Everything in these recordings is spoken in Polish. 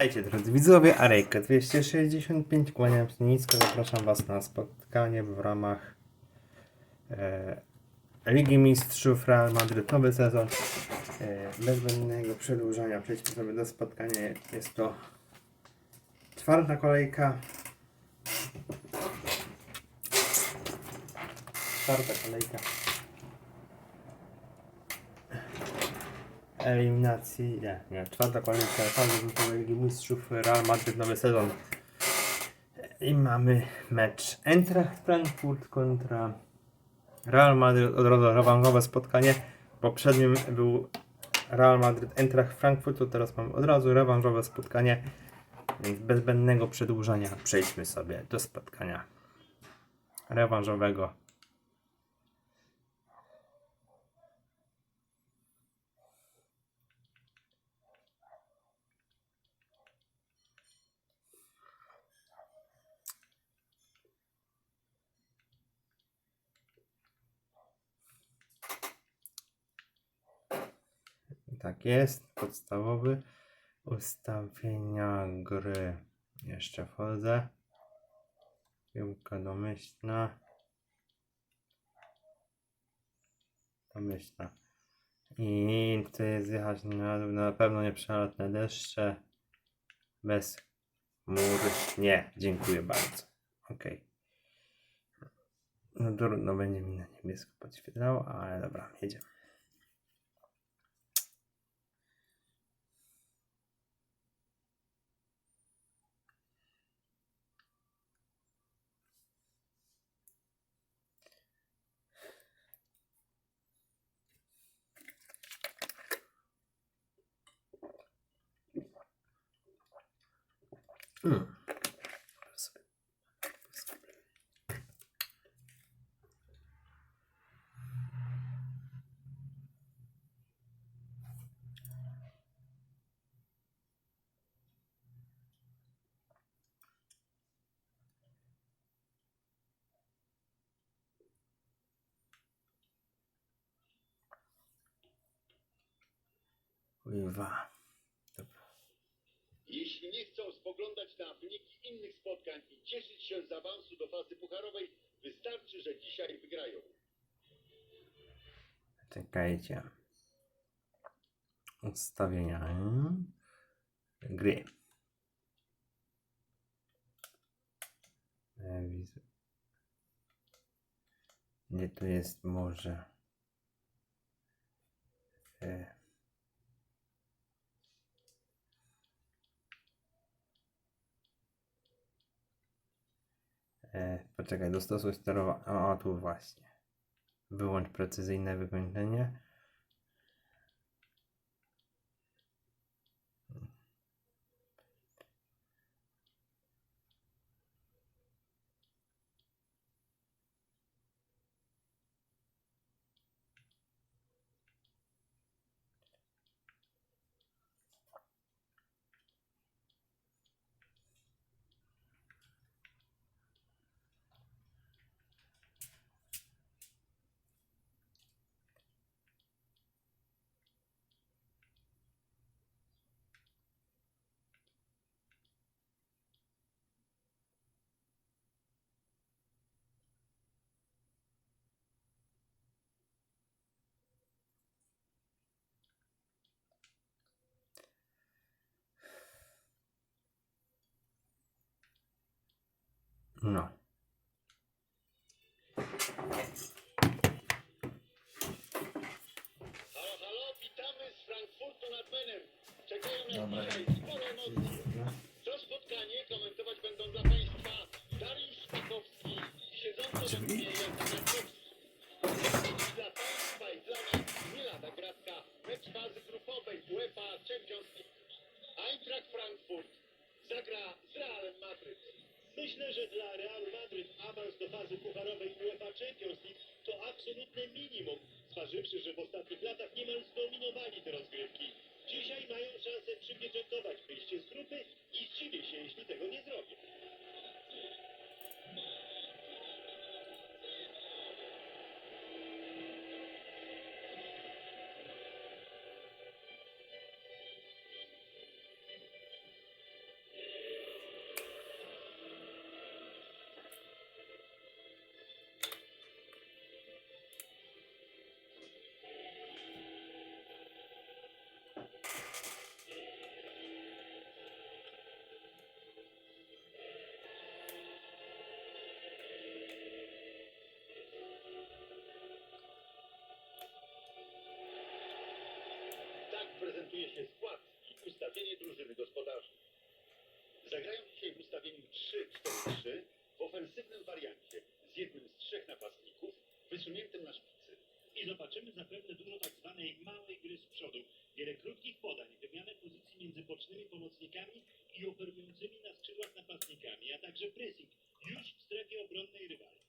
Witajcie drodzy widzowie, Arejka 265, kłaniam się nisko, zapraszam Was na spotkanie w ramach e, Ligi Mistrzów Real Madryt, nowy sezon, e, bez zbędnego przedłużania, przejdźmy sobie do spotkania, jest to czwarta kolejka, czwarta kolejka eliminacji, nie, nie, czwarta kolejka grupowej Ligi Mistrzów Real Madrid nowy sezon. I mamy mecz Eintracht Frankfurt kontra Real Madrid, od razu rewanżowe spotkanie. Poprzednim był Real Madrid Eintracht Frankfurt, to teraz mamy od razu rewanżowe spotkanie. Więc bez zbędnego przedłużania przejdźmy sobie do spotkania rewanżowego. Tak jest, podstawowy. Ustawienia gry. Jeszcze wchodzę. Piłka domyślna. Domyślna. I chcę zjechać na, na pewno nieprzelatne deszcze. Bez mury. Nie, dziękuję bardzo. Ok. No trudno będzie mi na niebiesko podświetlało, ale dobra, jedziemy. Hmm. Kurwa. Jeśli nie chcą spoglądać na wyniki innych spotkań i cieszyć się z awansu do fazy pucharowej, wystarczy, że dzisiaj wygrają. Czekajcie. Ustawienia gry. Gdzie tu jest może? E. Poczekaj, dostosuj sterowanie. O, tu właśnie. Wyłącz precyzyjne wykończenie. Nas Dobra. dzisiaj spore emocje. To spotkanie komentować będą dla Państwa Dariusz Szpakowski i siedzący na Myślę, że dla Realu Madryt awans do fazy pucharowej UEFA Champions League to absolutne minimum, zważywszy, że zobaczymy zapewne dużo tak zwanej małej gry z przodu. Wiele krótkich podań, wymianę pozycji między bocznymi pomocnikami i operującymi na skrzydłach napastnikami, a także pressing już w strefie obronnej rywali.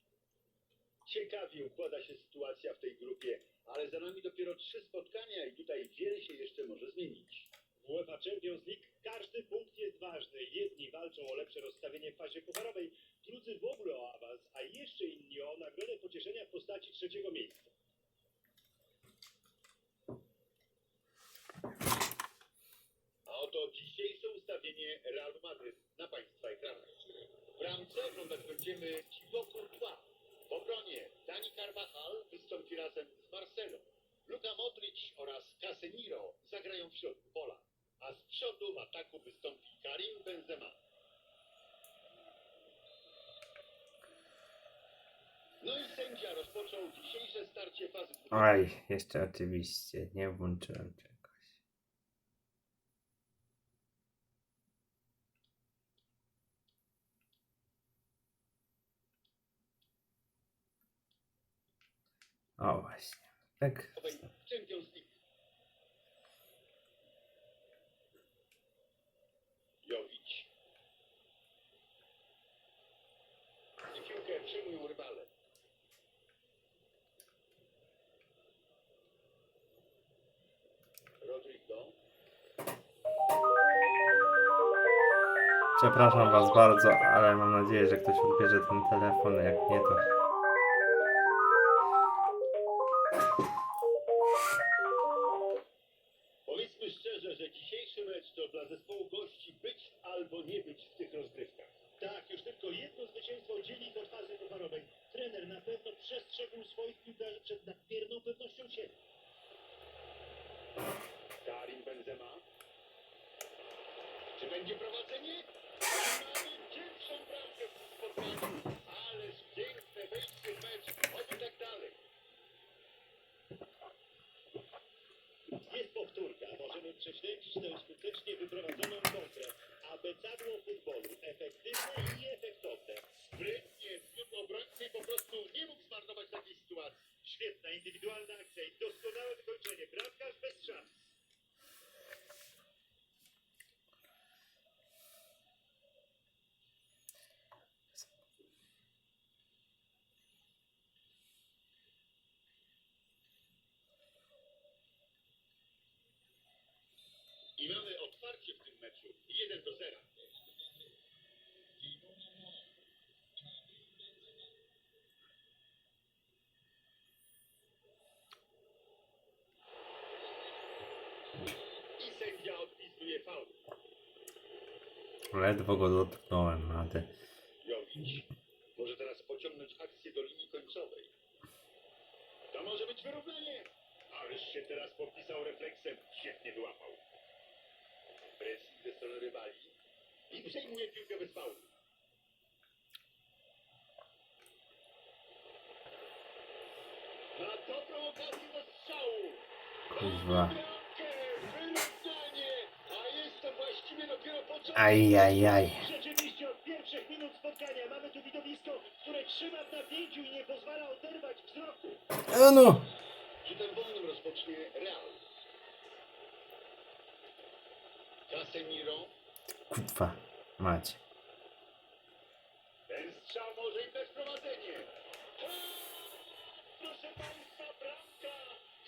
Ciekawie układa się sytuacja w tej grupie, ale za nami dopiero trzy spotkania i tutaj wiele się jeszcze może zmienić. W UEFA Champions League każdy punkt jest ważny. Jedni walczą o lepsze rozstawienie w fazie pucharowej, drudzy w ogóle o awans, a jeszcze inni o nagrodę pocieszenia w postaci trzeciego miejsca. Oto dzisiejsze ustawienie Realu Madryt na Państwa ekranach. W bramce oglądać będziemy Thibaut Courtois. W obronie Dani Carvajal wystąpi razem z Marcelo. Luka Modric oraz Casemiro zagrają w środku pola, a z przodu w ataku wystąpi Karim Benzema. No i sędzia rozpoczął dzisiejsze starcie fazy. Oj, jeszcze oczywiście nie włączyłem czegoś. O właśnie. Tak. Champions League. Jowic. I piłkę przyjmują rywale. Rodrigo. Przepraszam was bardzo, ale mam nadzieję, że ktoś odbierze ten telefon, jak nie to... I mamy otwarcie w tym meczu. 1 do 0. I sędzia odpisuje faul. Ledwo go dotknąłem, ale... Jowic może teraz pociągnąć akcję do linii końcowej. To może być wyrównanie. Ależ się teraz popisał refleksem. Świetnie wyłapał. Pressing ze strony rywali. I przejmuje piłkę bez faulu. Na dobrą okazję do strzału. Kurwa. Wyrównanie. A jest to właściwie dopiero początek. Ajajaj. Rzeczywiście od pierwszych minut spotkania mamy tu widowisko, które trzyma w napięciu i nie pozwala oderwać wzroku. E no! Rzutem wolnym rozpocznie Real. Casemiro. Kurwa. Macie. Ten strzał może im dać prowadzenie. Proszę Państwa, bramka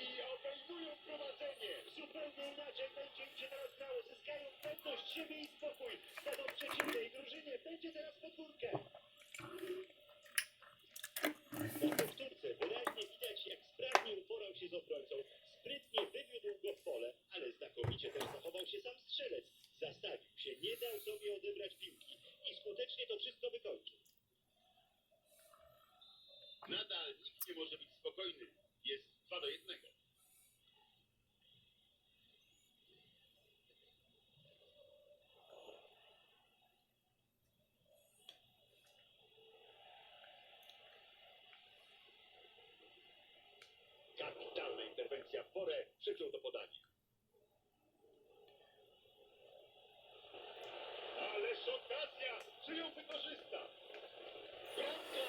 i obejmują prowadzenie. Zupełnie inaczej będzie im się teraz grało. Zyskają pewność siebie i spokój. Dadzą przeciwnej drużynie. Będzie teraz wyciął to podanie. Ależ okazja! Czy ją wykorzysta? Bramka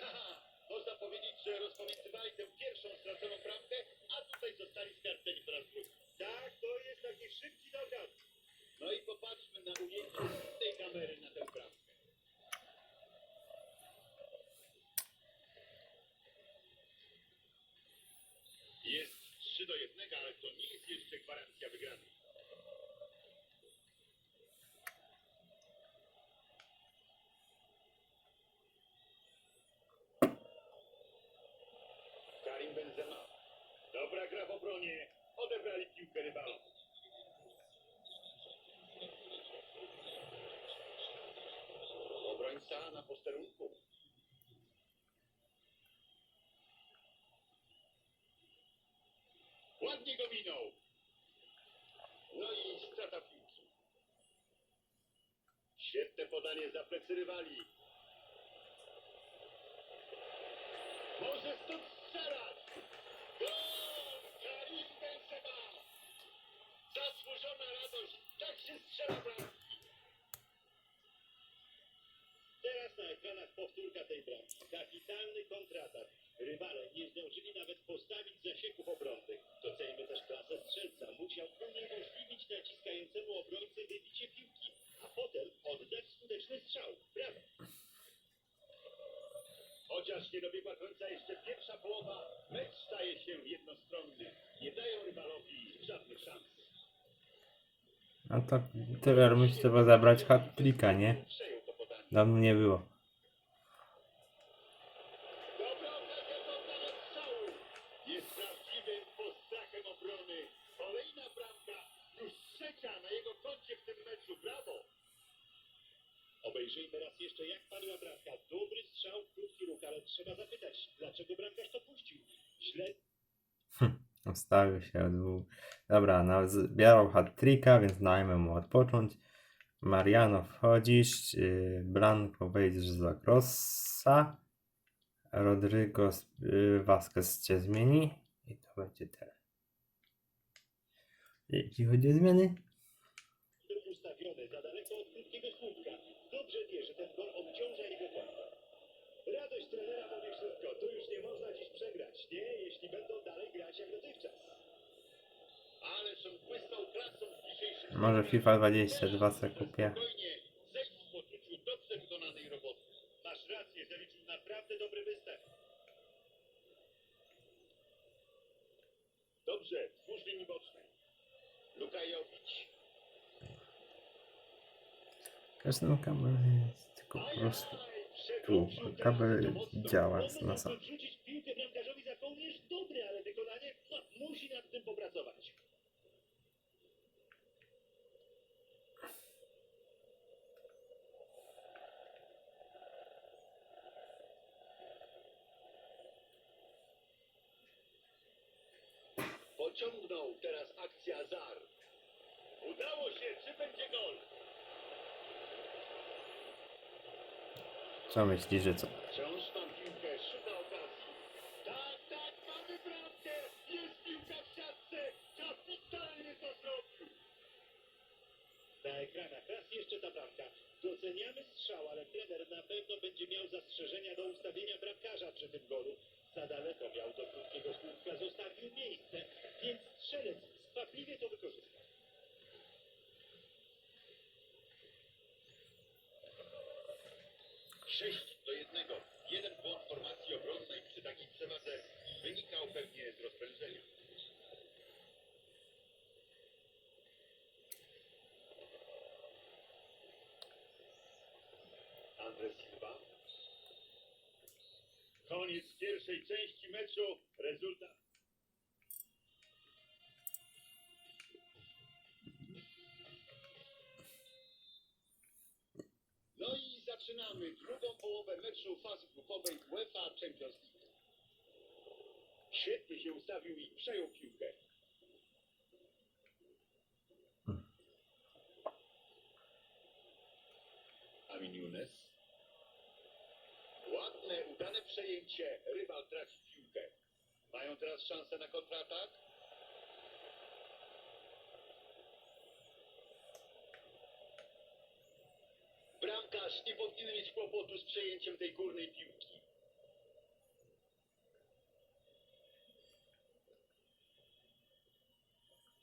Można powiedzieć, że rozpamiętywali tę pierwszą straconą bramkę tutaj zostali skarceni po raz drugi. Tak, to jest taki szybki nogawcz. No i popatrzmy na ujęcie z tej kamery na tę bramkę. Jest 3 do 1, ale to nie jest jeszcze gwarancja wygranej. Karim Benzema. Dobra gra w obronie. Odebrali piłkę rywalom. Obrońca na posterunku. Ładnie go minął. No i strata piłki. Świetne podanie za plecy rywali. Może stąd strzelać. Gol! Karim Benzema. Zasłużona radość. Tak się strzela bramki. Teraz na ekranach powtórka tej bramki. Kapitalny kontratak. Rywale nie zdążyli nawet postawić zasieków obronnych. Strzelca. Musiał uniemożliwić naciskającemu obrońcy wybicie piłki, a potem oddać skuteczny strzał. Brawo! Chociaż nie dobiegła końca jeszcze pierwsza połowa, mecz staje się jednostronny. Nie dają rywalowi żadnych szans. No to musi trzeba zabrać hat-tricka, nie? Dawno nie było. Dobra okazja do oddania strzału. Jest prawdziwym postrachem obrony. Kolejna bramka, już trzecia na jego koncie w tym meczu. Brawo! Obejrzyjmy raz jeszcze, jak padła bramka. Dobry strzał, krótki ruch, ale trzeba zapytać, dlaczego bramkarz to puścił? Źle Ustawił się od dwóch. Dobra, no, zbierał hat-tricka, więc dajmy mu odpocząć. Mariano wchodzisz, yy, Blanco wejdziesz za Crossa. Rodrigo yy, Vasquez cię zmieni. I to będzie tyle. Jeśli chodzi o zmiany, trenera to nie wszystko. Tu już nie można dziś przegrać. Nie, jeśli będą dalej grać jak dotychczas. Może. FIFA 22 se kupię. Dobrze linii bocznej. Luka. Każdą kamerę jest tylko po prostu tu. Kabel działa na sam. Rzucić piłkę bramkarzowi za kołnierz dobry, ale Pociągnął teraz akcja Zar. Udało się, czy będzie gol? Co myślisz, że co? Wciąż mam piłkę, szuka okazji. Tak, tak, mamy bramkę! Jest piłka w siatce! Kapitalnie to zrobił! Na ekranach raz jeszcze ta bramka. Doceniamy strzał, ale trener na pewno będzie miał zastrzeżenia do ustawienia bramkarza przy tym golu. Za daleko miał do krótkiego słupka, zostawił miejsce, strzelec skwapliwie to wykorzystał. Sześć do jednego. Jeden błąd formacji obronnej przy takiej przewadze wynikał pewnie z rozprężenia. Andres Silva. Koniec pierwszej części meczu. Meczu fazy grupowej UEFA Champions League. Świetnie się ustawił i przejął piłkę. Amin Younes. Ładne, udane przejęcie. Rywal traci piłkę. Mają teraz szansę na kontratak. Piłkarz nie powinien mieć kłopotu z przejęciem tej górnej piłki.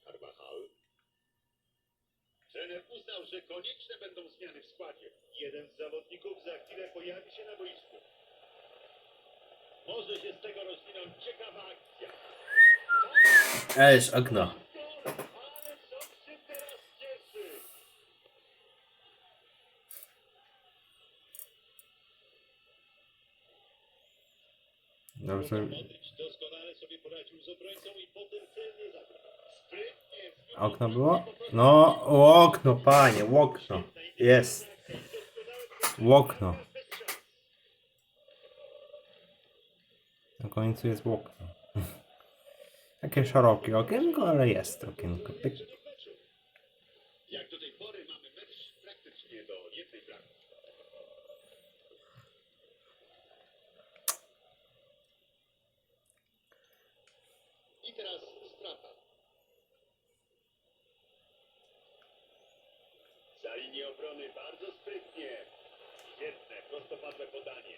Carvajal. Trener uznał, że konieczne będą zmiany w składzie. Jeden z zawodników za chwilę pojawi się na boisku. Może się z tego rozwinąć ciekawa akcja. Ależ okno. Z Okno było? No, okno, panie, okno. Jest. Okno. Na końcu jest okno. Takie szerokie okienko, ale jest okienko. Jak do tej pory mamy mecz praktycznie do jednej bramki. I teraz strata. Za linię obrony bardzo sprytnie. Świetne, prostopadłe podanie.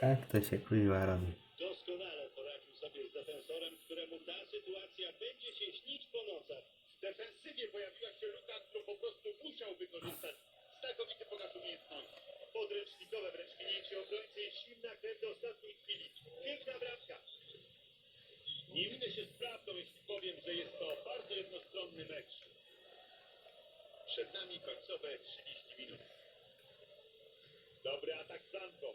Tak to się kuliwa robi. Doskonale poradził sobie z defensorem, któremu ta sytuacja będzie się śnić po nocach. W defensywie pojawiła się luka, którą po prostu musiał wykorzystać. Znakomity pokaz umiejętności. Podręcznikowe wręcz minięcie obrońcy i silna krew do ostatniej chwili. Piękna bramka. Nie minę się z prawdą, jeśli powiem, że jest to bardzo jednostronny mecz. Przed nami końcowe 30 minut. Dobry atak flanką.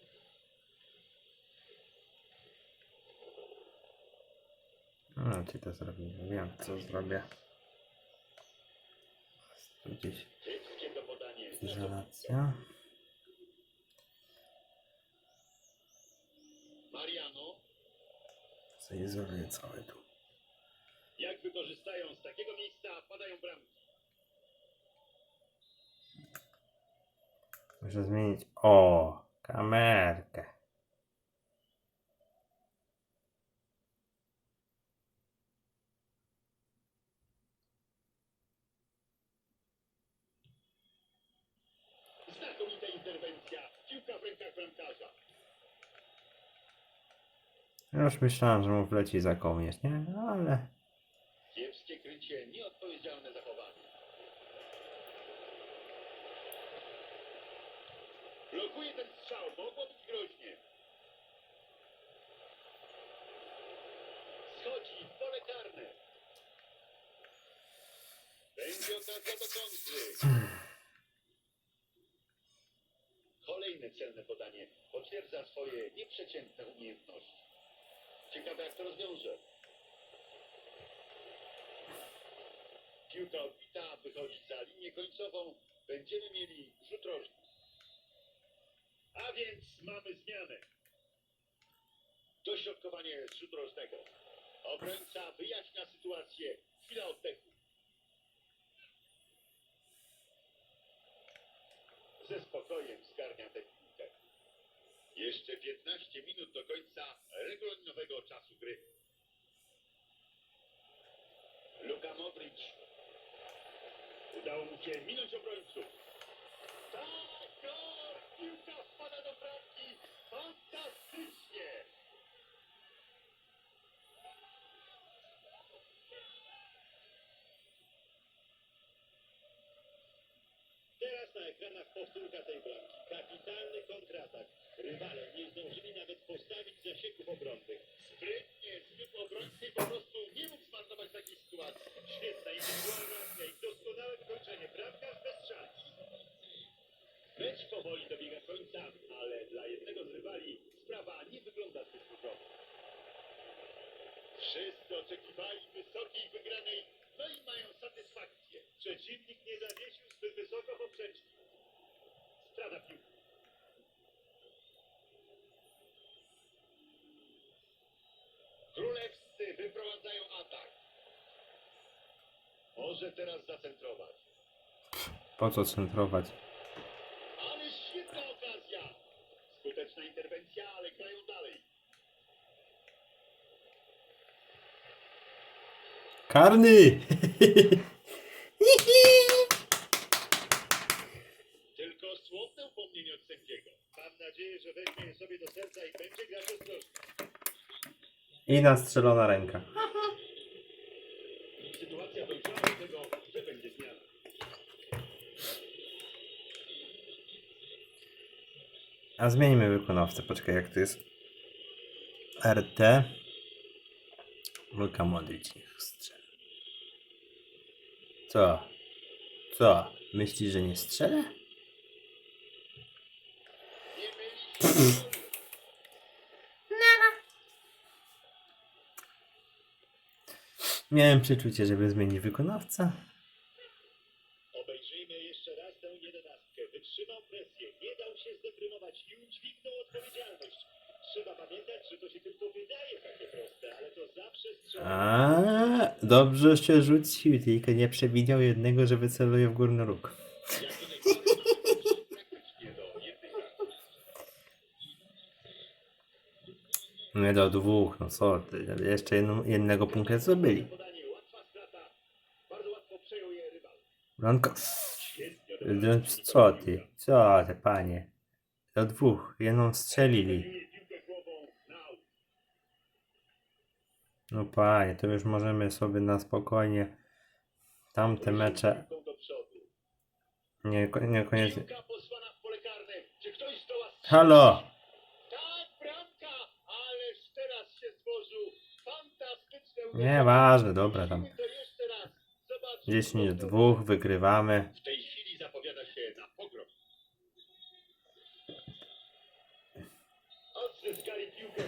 No, ci to zrobimy. Wiem, co zrobię. Tu gdzieś izolacja. Mariano, Zaizoluję całe tu. Jak wykorzystają z takiego miejsca, padają bramki. Muszę zmienić. O, kamerkę. znakomita interwencja. W rękach bramkarza. Już myślałem, że mu wleci za kołnierz, nie? Ale Kiepskie nieodpowiedzialne Blokuje ten strzał, mogło być groźnie. Schodzi w pole karne. Będzie okazja do kontry. Kolejne celne podanie potwierdza swoje nieprzeciętne umiejętności. Ciekawe jak to rozwiąże. Piłka odbita, wychodzi za linię końcową. Będziemy mieli rzut rożny. A więc mamy zmianę. Dośrodkowanie z rzutu rożnego. Obrońca wyjaśnia sytuację. Chwila oddechu. Ze spokojem zgarnia piłkę. Jeszcze 15 minut do końca regulaminowego czasu gry. Luka Modric. Udało mu się minąć obrońców. Tak, gol! Piłka do bramki. Fantastycznie! Teraz na ekranach powtórka tej bramki. Kapitalny kontratak. Rywale nie zdążyli nawet postawić zasieków obronnych. Sprytnie, zbiór obrońcy po prostu nie mógł zmarnować takiej sytuacji. Świetna indywidualna akcja i doskonałe wykończenie. Bramkarz bez szans. Mecz powoli dobiega końca, ale dla jednego z rywali sprawa nie wygląda zbyt różowo. Wszyscy oczekiwali wysokiej wygranej, no i mają satysfakcję. Przeciwnik nie zawiesił zbyt wysoko poprzeczki. Strata piłki. Królewscy wyprowadzają atak. Może teraz zacentrować. po co centrować? Skuteczna interwencja, ale grają dalej. Karny! Tylko słowne upomnienie od sędziego. Mam nadzieję, że weźmie je sobie do serca i będzie grać ostrożnie. I nastrzelona ręka. Sytuacja dojrzała do tego, że będzie zmiana. A zmieńmy wykonawcę. Poczekaj, jak to jest? RT. Luka Modric niech strzeli. Co? Co? Myślisz, że nie strzelę? Miałem przeczucie, żeby zmienić wykonawcę. Obejrzyjmy jeszcze raz tę jedenastkę. Wytrzymał presję, nie dał się zdeprymować i udźwignął odpowiedzialność. Trzeba pamiętać, że to się tylko wydaje takie proste, ale to zawsze strzela. A, dobrze się rzucił, tylko nie przewidział jednego, że wyceluje w górny róg. Nie do dwóch, no co jeszcze jednego punktu zdobyli. Blanko, co ty, co ty panie. Do dwóch, jedną strzelili. Zajmuje piłkę głową na aut. No panie, to już możemy sobie na spokojnie tamte mecze, nie, zdoła strzelić? Halo! Tak. Fantastyczne Nieważne, dobra tam. To jeszcze raz. Zobaczmy, 10 co to dwóch, wygrywamy. W tej chwili zapowiada się na pogrom. Odzyskali piłkę.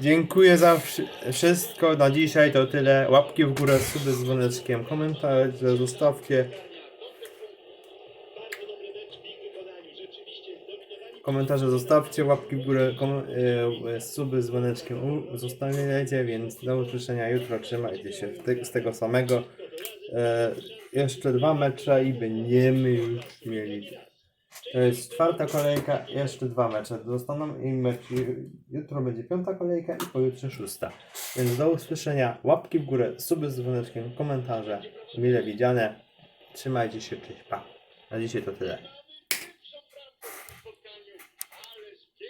Dziękuję za wszy- wszystko na dzisiaj, to tyle. Łapki w górę, suby z dzwoneczkiem, komentarze zostawcie. W. Komentarze zostawcie, łapki w górę, kom- e, suby z dzwoneczkiem u- zostawiajcie, więc do usłyszenia jutro, trzymajcie się te- z tego samego. E, jeszcze dwa mecze i będziemy już mieli. To jest czwarta kolejka, jeszcze dwa mecze zostaną i mecz, jutro będzie piąta kolejka i pojutrze szósta. Więc do usłyszenia, łapki w górę, suby z dzwoneczkiem, komentarze, mile widziane. Trzymajcie się, cześć, pa. Na dzisiaj to tyle.